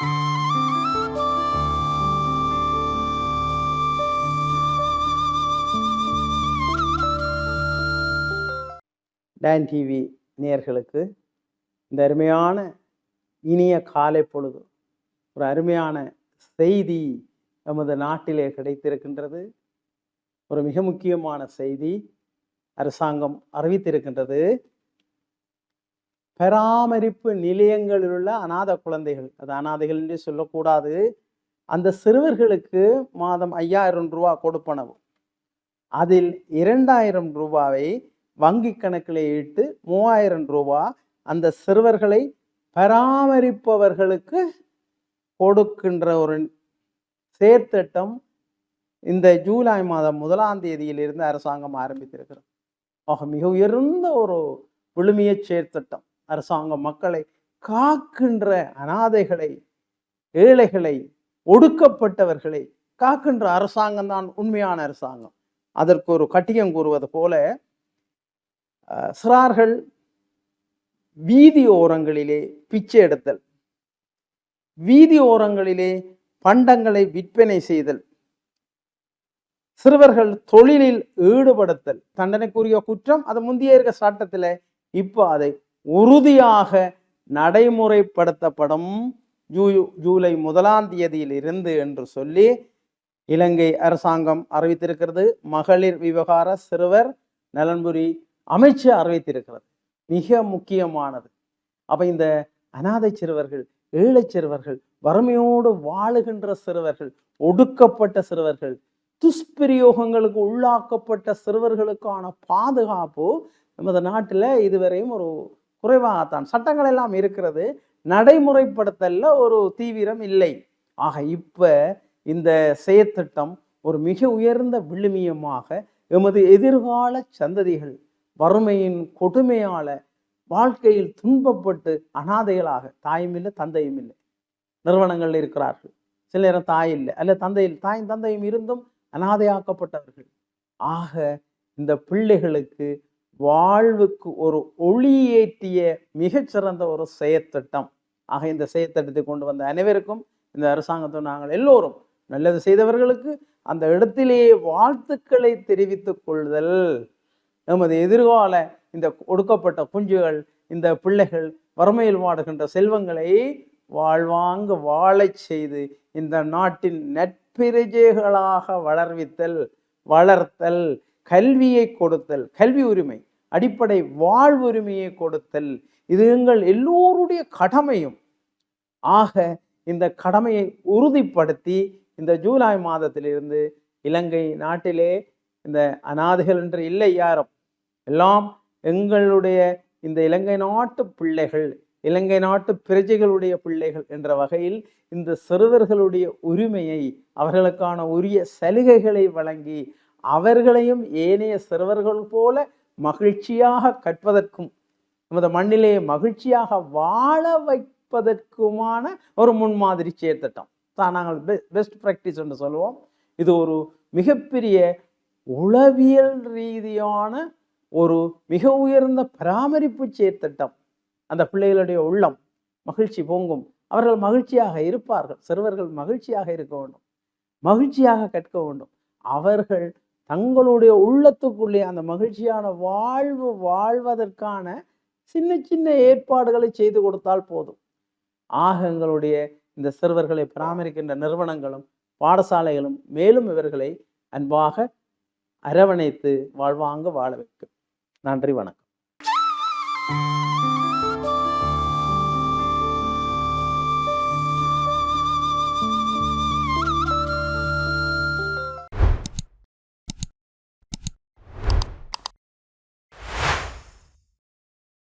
Time TV நேயர்களுக்கு இந்த அருமையான இனிய காலை பொழுது ஒரு அருமையான செய்தி நமது நாட்டிலே கிடைத்திருக்கின்றது. ஒரு மிக முக்கியமான செய்தி அரசாங்கம் அறிவித்திருக்கின்றது. பராமரிப்பு நிலையங்களில் உள்ள அநாத குழந்தைகள் அது அனாதைகள் என்று சொல்லக்கூடாது. அந்த சிறுவர்களுக்கு மாதம் ஐயாயிரம் ரூபா கொடுப்பனவு. அதில் இரண்டாயிரம் ரூபாவை வங்கி கணக்கில் இட்டு மூவாயிரம் ரூபா அந்த சிறுவர்களை பராமரிப்பவர்களுக்கு கொடுக்கின்ற ஒரு சேர்த்திட்டம் இந்த ஜூலை மாதம் முதலாம் தேதியிலிருந்து அரசாங்கம் ஆரம்பித்திருக்கிறது. ஆக மிக உயர்ந்த ஒரு விழுமிய சேர்த்திட்டம். அரசாங்கம் மக்களை காக்கின்ற அனாதைகளை ஏழைகளை ஒடுக்கப்பட்டவர்களை காக்கின்ற அரசாங்கம் தான் உண்மையான அரசாங்கம். அதற்கு ஒரு கட்டியம் கூறுவது போல அஹ், சிறார்கள் வீதி ஓரங்களிலே பிச்சை எடுத்தல் வீதி ஓரங்களிலே பண்டங்களை விற்பனை செய்தல் சிறுவர்கள் தொழிலில் ஈடுபடுத்தல். தண்டனைக்குரிய குற்றம் அது முந்தைய இருக்க சட்டத்தில் இப்போ அதை உறுதியாக நடைமுறைப்படுத்தப்படும் ஜூ ஜூலை முதலாம் தேதியில் இருந்து என்று சொல்லி இலங்கை அரசாங்கம் அறிவித்திருக்கிறது. மகளிர் விவகார சிறுவர் நலன்புரி அமைச்சு அறிவித்திருக்கிறது. மிக முக்கியமானது. அப்ப இந்த அனாதை சிறுவர்கள் ஏழை சிறுவர்கள் வறுமையோடு வாழுகின்ற சிறுவர்கள் ஒடுக்கப்பட்ட சிறுவர்கள் துஷ்பிரயோகங்களுக்கு உள்ளாக்கப்பட்ட சிறுவர்களுக்கான பாதுகாப்பு நமது நாட்டில் இதுவரையும் ஒரு குறைவாகத்தான். சட்டங்கள் எல்லாம் இருக்கிறது. நடைமுறைப்படுத்தல ஒரு தீவிரம் இல்லை. ஆக இப்போ இந்த செயற்திட்டம் ஒரு மிக உயர்ந்த விழுமியமாக எமது எதிர்கால சந்ததிகள் வறுமையின் கொடுமையால வாழ்க்கையில் துன்பப்பட்டு அனாதைகளாக தாயும் இல்லை தந்தையும் இல்லை நிறுவனங்கள் இருக்கிறார்கள். சில நேரம் தாய் இல்லை அல்ல தந்தையில் தாயும் தந்தையும் இருந்தும் அனாதையாக்கப்பட்டவர்கள். ஆக இந்த பிள்ளைகளுக்கு வாழ்வுக்கு ஒரு ஒளியேற்றிய மிகச்சிறந்த ஒரு செயற்திட்டம். ஆக இந்த செயற்திட்டத்தை கொண்டு வந்த அனைவருக்கும் இந்த அரசாங்கத்தை நாங்கள் எல்லோரும் நல்லது செய்தவர்களுக்கு அந்த இடத்திலேயே வாழ்த்துக்களை தெரிவித்துக் கொள்ளுதல். நமது எதிர்கால இந்த ஒடுக்கப்பட்ட குஞ்சுகள் இந்த பிள்ளைகள் வறுமையில் வாடுகின்ற செல்வங்களை வாழ்வாங்க வாழச் செய்து இந்த நாட்டின் நட்பிரஜைகளாக வளர்வித்தல் வளர்த்தல் கல்வியை கொடுத்தல் கல்வி உரிமை. அடிப்படை வாழ்வுரிமையை கொடுத்தல். இது எங்கள் எல்லோருடைய கடமையும். ஆக இந்த கடமையை உறுதிப்படுத்தி இந்த ஜூலை மாதத்திலிருந்து இலங்கை நாட்டிலே இந்த அனாதைகள் என்று இல்லை யாரும். எல்லாம் எங்களுடைய இந்த இலங்கை நாட்டு பிள்ளைகள் இலங்கை நாட்டு பிரஜைகளுடைய பிள்ளைகள் என்ற வகையில் இந்த சிறுவர்களுடைய உரிமையை அவர்களுக்கான உரிய சலுகைகளை வழங்கி அவர்களையும் ஏனைய சிறுவர்கள் போல மகிழ்ச்சியாக கற்பதற்கும் நமது மண்ணிலே மகிழ்ச்சியாக வாழ வைப்பதற்குமான ஒரு முன்மாதிரி செயற்திட்டம் தான் நாங்கள் பெஸ்ட் ப்ராக்டிஸ் என்று சொல்லுவோம். இது ஒரு மிகப்பெரிய உளவியல் ரீதியான ஒரு மிக உயர்ந்த பராமரிப்பு செயற்திட்டம் அந்த பிள்ளைகளுடைய உள்ளம் மகிழ்ச்சி பொங்கும். அவர்கள் மகிழ்ச்சியாக இருப்பார்கள். சிறுவர்கள் மகிழ்ச்சியாக இருக்க வேண்டும். மகிழ்ச்சியாக கற்க வேண்டும். அவர்கள் தங்களுடைய உள்ளத்துக்குள்ளே அந்த மகிழ்ச்சியான வாழ்வு வாழ்வதற்கான சின்ன சின்ன ஏற்பாடுகளை செய்து கொடுத்தால் போதும். ஆக எங்களுடைய இந்த சிறுவர்களை பராமரிக்கின்ற நிறுவனங்களும் பாடசாலைகளும் மேலும் இவர்களை அன்பாக அரவணைத்து வாழ்வாங்க வாழ வைக்கும். நன்றி வணக்கம்.